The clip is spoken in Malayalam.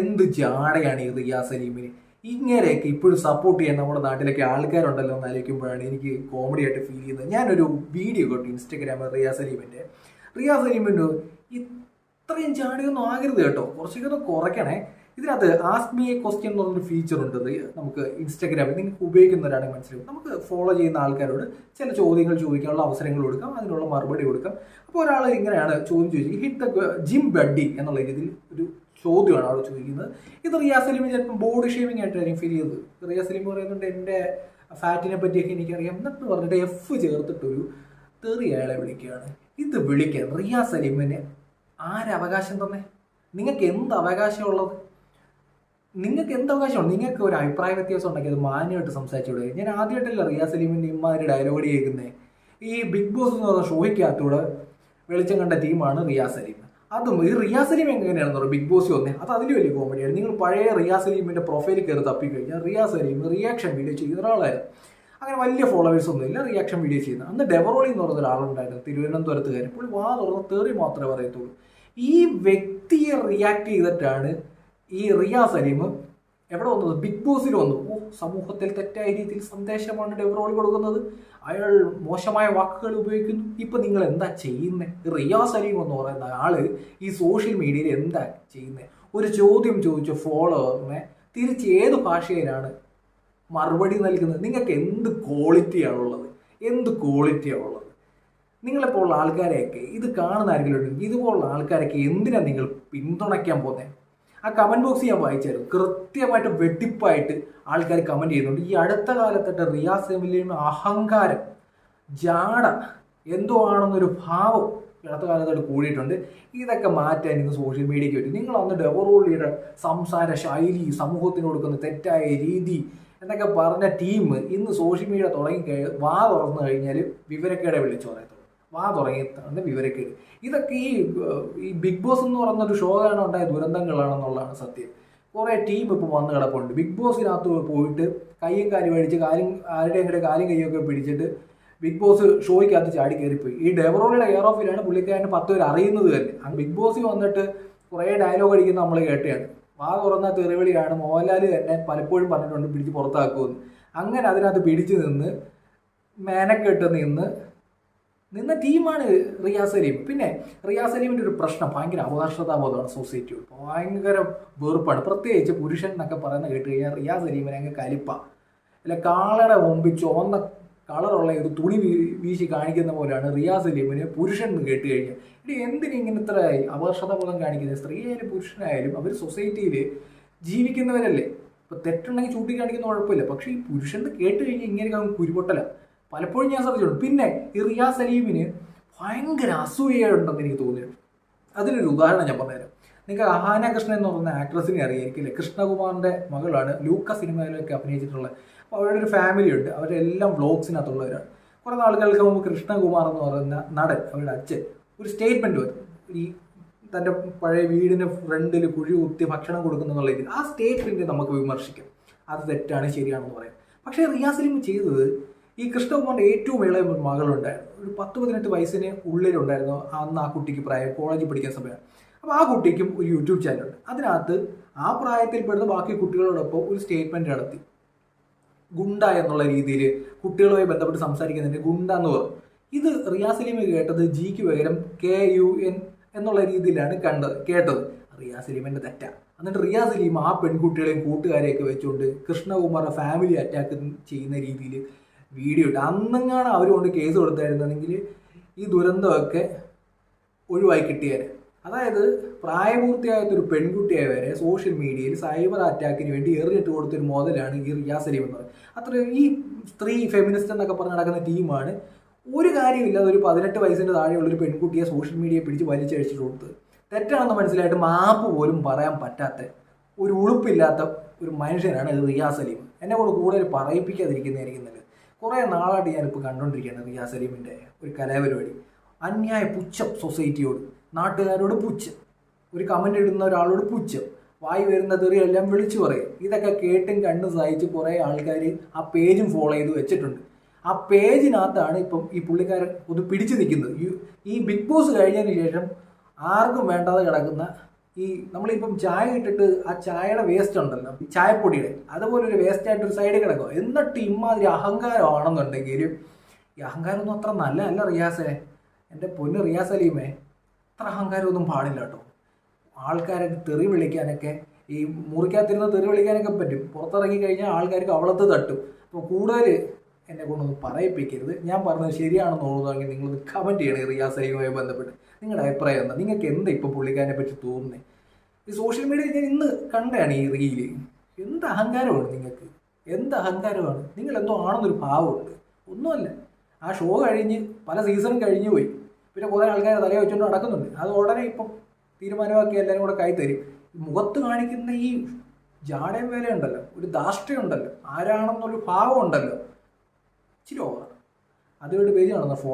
എന്ത് ജാടയാണ് ഈ റിയാസ് സലീമിന്? ഇങ്ങനെയൊക്കെ ഇപ്പോഴും സപ്പോർട്ട് ചെയ്യാൻ നമ്മുടെ നാട്ടിലൊക്കെ ആൾക്കാരുണ്ടല്ലോ എന്ന് ആലോചിക്കുമ്പോഴാണ് എനിക്ക് കോമഡി ആയിട്ട് ഫീൽ ചെയ്യുന്നത്. ഞാനൊരു വീഡിയോ കണ്ടു ഇൻസ്റ്റഗ്രാമിൽ റിയാസ് സലീമിന്റെ റിയാസ് സലീമിന്റെ ഇത്രയും ചാടിയൊന്നും ആകരുത് കേട്ടോ. കുറച്ചൊക്കെ ഒന്ന് കുറയ്ക്കണേ. ഇതിനകത്ത് ആസ്ക് മീ എ ക്വസ്റ്റ്യൻ എന്ന് പറഞ്ഞൊരു ഫീച്ചർ ഉണ്ട്. നമുക്ക് ഇൻസ്റ്റാഗ്രാമിൽ നിങ്ങൾക്ക് ഉപയോഗിക്കുന്നവരാണെങ്കിൽ മനസ്സിലാവും. നമുക്ക് ഫോളോ ചെയ്യുന്ന ആൾക്കാരോട് ചില ചോദ്യങ്ങൾ ചോദിക്കാനുള്ള അവസരങ്ങൾ കൊടുക്കാം. അതിനുള്ള മറുപടി കൊടുക്കാം. അപ്പോൾ ഒരാൾ ഇങ്ങനെയാണ് ചോദ്യം ചോദിച്ചത്. ഹിറ്റ് ദ ജിം ബഡ്ഡി എന്നുള്ള രീതിയിൽ ഒരു ചോദ്യമാണ് അവിടെ ചോദിക്കുന്നത്. ഇത് റിയാസ് സലീം ചിലപ്പോൾ ബോഡി ഷേമിംഗ് ആയിട്ടായിരിക്കും ഫീൽ ചെയ്തത് റിയാസ് പറയുന്നുണ്ട് എന്റെ ഫാറ്റിനെ പറ്റിയൊക്കെ എനിക്കറിയാം എന്നിട്ട് പറഞ്ഞിട്ട് എഫ് ചേർത്തിട്ടൊരു തെറി അയാളെ വിളിക്കുകയാണ്. ഇത് വിളിക്കാൻ റിയാസ് ആരവകാശം തന്നെ? നിങ്ങൾക്ക് എന്ത് അവകാശമുള്ളത് നിങ്ങൾക്ക് എന്ത് അവകാശമാണ് നിങ്ങൾക്ക് ഒരു അഭിപ്രായ വ്യത്യാസം ഉണ്ടെങ്കിൽ അത് മാന്യമായിട്ട് സംസാരിച്ചൂടെ ഞാൻ ആദ്യമായിട്ടല്ല റിയാസ് സലീമിന്റെ ഇമ്മാതിരി ഡയലോഗ് കേൾക്കുന്നത് ഈ ബിഗ് ബോസ് എന്ന് പറഞ്ഞ ഷോയ്ക്കകത്തൂടെ വെളിച്ചം കണ്ട ടീമാണ് റിയാസ് സലീം. അതും ഈ റിയാസ് സലീം എങ്ങനെയാണെന്ന് പറയുക ബിഗ് ബോസ് വന്നേ. അത് അതിൽ വലിയ കോമഡിയാണ് നിങ്ങൾ പഴയ റിയാസ് സലീമിന്റെ പ്രൊഫൈലിൽ കയറി തപ്പിക്കഴിഞ്ഞാൽ റിയാസ് സലീം റിയാക്ഷൻ വീഡിയോ ചെയ്യുന്ന ഒരാളായിരുന്നു. അങ്ങനെ വലിയ ഫോളോവേഴ്സ് ഒന്നും ഇല്ല റിയാക്ഷൻ വീഡിയോ ചെയ്യുന്ന. അന്ന് ഡെവറോളി എന്ന് പറഞ്ഞ ഒരാളുണ്ടായിരുന്നു തിരുവനന്തപുരത്തുകാരൻ. പുള്ളി വാ തുറന്ന് തേറി മാത്രമേ പറയത്തുള്ളൂ. ഈ വ്യക്തിയെ റിയാക്ട് ചെയ്തിട്ടാണ് ഈ റിയാസ് എവിടെ വന്നത്? ബിഗ് ബോസിൽ വന്നു. ഓ സമൂഹത്തിൽ തെറ്റായ രീതിയിൽ സന്ദേശമാണ് ഡെവറോൾ കൊടുക്കുന്നത്. അയാൾ മോശമായ വാക്കുകൾ ഉപയോഗിക്കുന്നു. ഇപ്പം നിങ്ങൾ എന്താ ചെയ്യുന്നത് റിയാസ് അലീം എന്ന് പറയുന്ന ആൾ ഈ സോഷ്യൽ മീഡിയയിൽ എന്താ ചെയ്യുന്നത് ഒരു ചോദ്യം ചോദിച്ച ഫോളോവറിനെ തിരിച്ച് ഏത് ഭാഷയിലാണ് മറുപടി നൽകുന്നത്? നിങ്ങൾക്ക് എന്ത് ക്വാളിറ്റിയാണ് ഉള്ളത്? എന്ത് ക്വാളിറ്റിയാണ് ക്വാളിറ്റിയാണുള്ളത് നിങ്ങളെപ്പോലുള്ള ആൾക്കാരെയൊക്കെ ഇത് കാണുന്ന ആരെങ്കിലും ഉണ്ടെങ്കിൽ ഇതുപോലുള്ള ആൾക്കാരൊക്കെ എന്തിനാണ് നിങ്ങൾ പിന്തുണയ്ക്കാൻ പോകുന്നത് ആ കമന്റ് ബോക്സ് ഞാൻ വായിച്ചായിരുന്നു. കൃത്യമായിട്ട് വെട്ടിപ്പായിട്ട് ആൾക്കാർ കമന്റ് ചെയ്യുന്നുണ്ട്. ഈ അടുത്ത കാലത്തിട്ട് റിയാസ് എമിലിയുടെ അഹങ്കാരം ജാട എന്തോ ആണെന്നൊരു ഭാവം അടുത്ത കാലത്തായിട്ട് കൂടിയിട്ടുണ്ട്. ഇതൊക്കെ മാറ്റാൻ ഇന്ന് സോഷ്യൽ മീഡിയയ്ക്ക് പറ്റും. നിങ്ങൾ അന്ന് ഡെവറോളിയുടെ സംസാര ശൈലി സമൂഹത്തിന് കൊടുക്കുന്ന തെറ്റായ രീതി എന്നൊക്കെ പറഞ്ഞ ടീം ഇന്ന് സോഷ്യൽ മീഡിയ തുടങ്ങി വാ തുറന്നു കഴിഞ്ഞാൽ വിവരക്കേടെ വിളിച്ചു പറയത്തുള്ളൂ. വാ തുടങ്ങിയിട്ടാണ് വിവരക്കേട്. ഇതൊക്കെ ഈ ഈ ബിഗ് ബോസ് എന്ന് പറയുന്ന ഒരു ഷോ കാരണം ഉണ്ടായ ദുരന്തങ്ങളാണെന്നുള്ളതാണ് സത്യം. കുറേ ടീം ഇപ്പോൾ വന്ന് കിടപ്പുണ്ട്. ബിഗ് ബോസിനകത്ത് പോയിട്ട് കയ്യും കാലും അടിച്ച് കാലും ആരുടെയും കൂടെ കാലും കയ്യൊക്കെ പിടിച്ചിട്ട് ബിഗ് ബോസ് ഷോയ്ക്കകത്ത് ചാടി കയറിപ്പോയി. ഈ ഡെവറോളിയുടെ എയർ ഓഫിലാണ് പുള്ളിക്കാരന് പത്ത് പേര് അറിയുന്നത് തന്നെ. അങ്ങ് ബിഗ് ബോസിൽ വന്നിട്ട് കുറേ ഡയലോഗ് അടിക്കുന്ന നമ്മൾ കേട്ടതാണ്. വാ തുറന്ന തെറിവിളിയാണ് മോഹൻലാൽ തന്നെ പലപ്പോഴും പറഞ്ഞിട്ടുണ്ട് പിടിച്ച് പുറത്താക്കുമെന്ന്. അങ്ങനെ അതിനകത്ത് പിടിച്ചു നിന്ന് മേനക്കെട്ട് നിന്ന് നിന്ന ടീമാണ് റിയാസ് അലീം പിന്നെ റിയാസ് അലീമിന്റെ ഒരു പ്രശ്നം ഭയങ്കര അവകാശതാബോധമാണ് സൊസൈറ്റി ഭയങ്കര വെറുപ്പാണ്. പ്രത്യേകിച്ച് പുരുഷൻ എന്നൊക്കെ പറയുന്ന കേട്ട് കഴിഞ്ഞാൽ റിയാസ് അലീമിനെ അങ്ങ് കലിപ്പ. അല്ല കാളയുടെ മുമ്പിൽ ചുവന്ന കളറുള്ള ഒരു തുണി വീശി കാണിക്കുന്ന പോലെയാണ് റിയാസ് അലീമിന് പുരുഷൻ എന്ന് കേട്ട് കഴിഞ്ഞാൽ. ഇനി എന്തിനു ഇങ്ങനെ ഇത്ര അപകർഷതാബോധം കാണിക്കുന്നത്? സ്ത്രീയായാലും പുരുഷനായാലും അവർ സൊസൈറ്റിയിൽ ജീവിക്കുന്നവരല്ലേ? ഇപ്പം തെറ്റുണ്ടെങ്കിൽ ചൂണ്ടിക്കാണിക്കുന്ന കുഴപ്പമില്ല. പക്ഷേ ഈ പുരുഷൻ എന്ന് കേട്ട് കഴിഞ്ഞാൽ ഇങ്ങനെ കുരുപൊട്ടല. പലപ്പോഴും ഞാൻ ശ്രദ്ധിച്ചിട്ടുണ്ട്. പിന്നെ ഈ റിയാസ് സലീമിന് ഭയങ്കര അസൂയുണ്ടെന്ന് എനിക്ക് തോന്നിയിട്ടുണ്ട്. അതിനൊരു ഉദാഹരണം ഞാൻ പറഞ്ഞുതരാം. നിങ്ങൾക്ക് അഹാന കൃഷ്ണൻ എന്ന് പറയുന്ന ആക്ട്രസിനെ അറിയായിരിക്കില്ലേ കൃഷ്ണകുമാറിന്റെ മകളാണ് ലൂക്ക സിനിമയിലൊക്കെ അഭിനയിച്ചിട്ടുള്ള. അപ്പോൾ അവരുടെ ഒരു ഫാമിലി ഉണ്ട്. അവരെല്ലാം വ്ളോഗ്സിനകത്തുള്ളവരാണ് കുറേ നാളുകൾക്ക് മുമ്പ് കൃഷ്ണകുമാർ എന്ന് പറയുന്ന നടൻ അവരുടെ അച്ഛൻ ഒരു സ്റ്റേറ്റ്മെന്റ് വരും ഈ തന്റെ പഴയ വീടിന് ഫ്രണ്ടിൽ കുഴി കുത്തി ഭക്ഷണം കൊടുക്കുന്നു എന്നുള്ള രീതിയിൽ ആ സ്റ്റേറ്റ്മെന്റ് നമുക്ക് വിമർശിക്കാം. അത് തെറ്റാണ് ശരിയാണെന്ന് പറയാം. പക്ഷേ റിയാസലിം ചെയ്തത് ഈ കൃഷ്ണകുമാറിന്റെ ഏറ്റവും ഇളയ മകളുണ്ടായിരുന്നു. ഒരു പത്ത് പതിനെട്ട് വയസ്സിന് ഉള്ളിലുണ്ടായിരുന്നു അന്ന് ആ കുട്ടിക്ക് പ്രായം കോളേജിൽ പഠിക്കുന്ന സമയം. അപ്പോൾ ആ കുട്ടിക്കും ഒരു യൂട്യൂബ് ചാനലുണ്ട്. അതിനകത്ത് ആ പ്രായത്തിൽപ്പെടുന്ന ബാക്കി കുട്ടികളോടൊപ്പം ഒരു സ്റ്റേറ്റ്മെന്റ് നടത്തി. ഗുണ്ട എന്നുള്ള രീതിയിൽ കുട്ടികളുമായി ബന്ധപ്പെട്ട് സംസാരിക്കുന്നതിന്റെ ഗുണ്ട എന്ന് പറഞ്ഞു ഇത് റിയാസലീമ കേട്ടത് ജിക്ക് പകരം കെ യു എൻ എന്നുള്ള രീതിയിലാണ് കണ്ടത് കേട്ടത്. റിയാസലീമിന്റെ തെറ്റ. എന്നിട്ട് റിയാസലീം ആ പെൺകുട്ടികളെയും കൂട്ടുകാരെയൊക്കെ വെച്ചുകൊണ്ട് കൃഷ്ണകുമാറിന്റെ ഫാമിലി അറ്റാക്ക് ചെയ്യുന്ന രീതിയിൽ വീഡിയോ ഇട്ട്. അന്നെങ്ങാണ് അവർ കൊണ്ട് കേസ് കൊടുത്തായിരുന്നെങ്കിൽ ഈ ദുരന്തമൊക്കെ ഒഴിവായി കിട്ടിയേനെ. അതായത് പ്രായപൂർത്തിയായൊരു പെൺകുട്ടിയായ പെൺകുട്ടിയെ വരെ സോഷ്യൽ മീഡിയയിൽ സൈബർ അറ്റാക്കിന് വേണ്ടി എറിഞ്ഞിട്ട് കൊടുത്തൊരു മോഡലാണ് ഈ റിയാസ് സലീം എന്ന് പറയുന്നത്. അത്ര ഈ സ്ത്രീ ഫെമിനിസ്റ്റ് എന്നൊക്കെ പറഞ്ഞ് നടക്കുന്ന ടീമാണ് ഒരു കാര്യമില്ലാതെ ഒരു പതിനെട്ട് വയസ്സിന്റെ താഴെയുള്ളൊരു പെൺകുട്ടിയെ സോഷ്യൽ മീഡിയയെ പിടിച്ച് വലിച്ചഴിച്ചിട്ട് കൊടുത്തത്. തെറ്റാണെന്ന് മനസ്സിലായിട്ട് മാപ്പ് പോലും പറയാൻ പറ്റാത്ത ഒരു ഉളുപ്പില്ലാത്ത ഒരു മനുഷ്യനാണ് റിയാസ് സലീം. എന്നെ കൂടെ കൂടുതൽ പറയിപ്പിക്കാതിരിക്കുന്നതായിരിക്കും നല്ലത്. കുറേ നാളായിട്ട് ഞാനിപ്പോൾ കണ്ടുകൊണ്ടിരിക്കുകയാണ് റിയാസ് സലീമിന്റെ ഒരു കലാപരിപാടി. അന്യായ പുച്ഛം സൊസൈറ്റിയോട് നാട്ടുകാരോട് പുച്ഛം. ഒരു കമന്റ് ഇടുന്ന ഒരാളോട് പുച്ഛം. വായി വരുന്ന തെറിയെല്ലാം വിളിച്ചു പറയും. ഇതൊക്കെ കേട്ടും കണ്ടും സഹിച്ച് കുറേ ആൾക്കാർ ആ പേജും ഫോളോ ചെയ്ത് വെച്ചിട്ടുണ്ട്. ആ പേജിനകത്താണ് ഇപ്പം ഈ പുള്ളിക്കാരൻ ഒന്ന് പിടിച്ചു നിൽക്കുന്നത്. ഈ ബിഗ് ബോസ് കഴിഞ്ഞതിന് ശേഷം ആർക്കും വേണ്ടാതെ കിടക്കുന്ന ഈ നമ്മളിപ്പം ചായ ഇട്ടിട്ട് ആ ചായയുടെ വേസ്റ്റ് ഉണ്ടല്ലോ ഈ ചായപ്പൊടിയുടെ അതുപോലെ ഒരു വേസ്റ്റ് ആയിട്ട് ഒരു സൈഡിൽ കിടക്കുക എന്നിട്ട് ഇമാതിരി അഹങ്കാരമാണെന്നുണ്ടെങ്കിൽ ഈ അഹങ്കാരമൊന്നും അത്ര നല്ല അല്ല റിയാസേ. എന്റെ പൊന്ന് റിയാസ് അലീമേ അത്ര അഹങ്കാരമൊന്നും പാടില്ല കേട്ടോ. ആൾക്കാരെ തെറി വിളിക്കാനൊക്കെ ഈ മുറിക്കകത്തിരുന്ന് തെറി വിളിക്കാനൊക്കെ പറ്റും. പുറത്തിറങ്ങി കഴിഞ്ഞാൽ ആൾക്കാർക്ക് അവളത്ത് തട്ടും. അപ്പോൾ കൂടുതൽ എന്നെ കൊണ്ടൊന്ന് പറയിപ്പിക്കരുത്. ഞാൻ പറഞ്ഞത് ശരിയാണെന്ന് തോന്നുന്നുവെങ്കിൽ നിങ്ങളൊന്ന് കമന്റ് ചെയ്യണേ റിയാസ് അലിയുമായി ബന്ധപ്പെട്ട്. നിങ്ങളുടെ അഭിപ്രായം എന്താ? നിങ്ങൾക്ക് എന്താ ഇപ്പോൾ പുള്ളിക്കാരനെ പറ്റി തോന്നുന്നത് ഈ സോഷ്യൽ മീഡിയയിൽ ഞാൻ ഇന്ന് കണ്ടാണ് ഈ റീൽ എന്ത് അഹങ്കാരമാണ് നിങ്ങൾക്ക്? എന്ത് അഹങ്കാരമാണ്? നിങ്ങൾ എന്തോ ആണെന്നൊരു ഭാവമുണ്ട്. ഒന്നുമല്ല. ആ ഷോ കഴിഞ്ഞ് പല സീസണും കഴിഞ്ഞു പോയി. പിന്നെ കുറേ ആൾക്കാർ തലയെ വെച്ചുകൊണ്ട് നടക്കുന്നുണ്ട്. അത് ഉടനെ ഇപ്പം തീരുമാനമാക്കി എല്ലാവരും കൂടെ കൈ തരും. മുഖത്ത് കാണിക്കുന്ന ഈ ജാടയും വേല ഉണ്ടല്ലോ ഒരു ധാർഷ്ട്യം ഉണ്ടല്ലോ ആരാണെന്നൊരു ഭാവം ഉണ്ടല്ലോ ഇച്ചിരി ഓവറാണ് അതുമായിട്ട് പേജ് കാണുന്ന? ഫോൺ